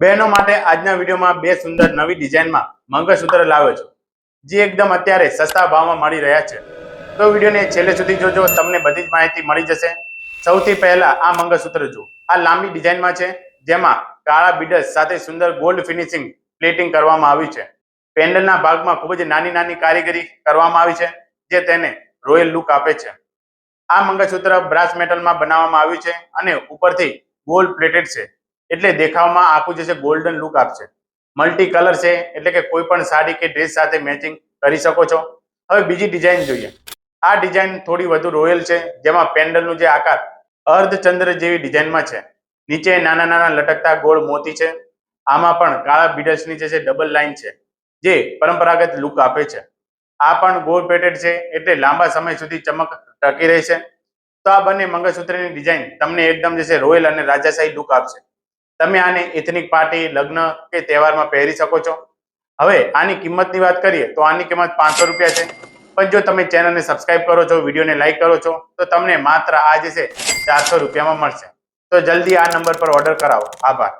બહેનો માટે આજના વિડીયોમાં બે સુંદર નવી ડિઝાઇનમાં મંગળસૂત્ર લાવ્યો છું, જે એકદમ અત્યારે સસ્તા ભાવમાં મળી રહ્યા છે. તો વિડીયોને છેલ્લે સુધી જોજો, તમને બધી જ માહિતી મળી જશે. સૌથી પહેલા આ મંગળસૂત્ર જુઓ. આ લાંબી ડિઝાઇનમાં છે, જેમાં કાળા બીડલ્સ સાથે સુંદર ગોલ્ડ ફિનિશિંગ પ્લેટિંગ કરવામાં આવ્યું છે. પેન્ડલના ભાગમાં ખૂબ જ નાની નાની કારીગરી કરવામાં આવી છે, જે તેને રોયલ લુક આપે છે. આ મંગળસૂત્ર બ્રાસ મેટલમાં બનાવવામાં આવ્યું છે અને ઉપરથી ગોલ્ડ પ્લેટેડ છે. એટલે દેખાવમાં આખું જે છે ગોલ્ડન લુક આપશે. મલ્ટી કલર છે, એટલે કે કોઈ પણ સાડી કે ડ્રેસ સાથે મેચિંગ કરી શકો છો. હવે બીજી ડિઝાઇન જોઈએ. આ ડિઝાઇન થોડી વધુ રોયલ છે, જેમાં પેન્ડલનું જે આકાર અર્ધચંદ્ર જેવી ડિઝાઇનમાં છે. નીચે નાના નાના લટકતા ગોળ મોતી છે. આમાં પણ કાળા બીડલ્સની જે છે ડબલ લાઇન છે, જે પરંપરાગત લુક આપે છે. આ પણ ગોળ પેટેડ છે, એટલે લાંબા સમય સુધી ચમક ટકી રહેશે. તો આ બંને મંગળસૂત્રની ડિઝાઇન તમને એકદમ જે છે રોયલ અને રાજાશાહી લુક આપશે. તમે આને એથનિક પાર્ટી લગ્ન કે તહેવારમાં પહેરી શકો છો. હવે આની કિંમતની વાત કરીએ તો આની કિંમત પાંચસો રૂપિયા છે. પણ જો તમે ચેનલને સબસ્ક્રાઇબ કરો છો, વિડીયોને લાઇક કરો છો, તો તમને માત્ર આ જે છે, ચારસો રૂપિયામાં મળશે. તો જલ્દી આ નંબર પર ઓર્ડર કરાવો. આભાર.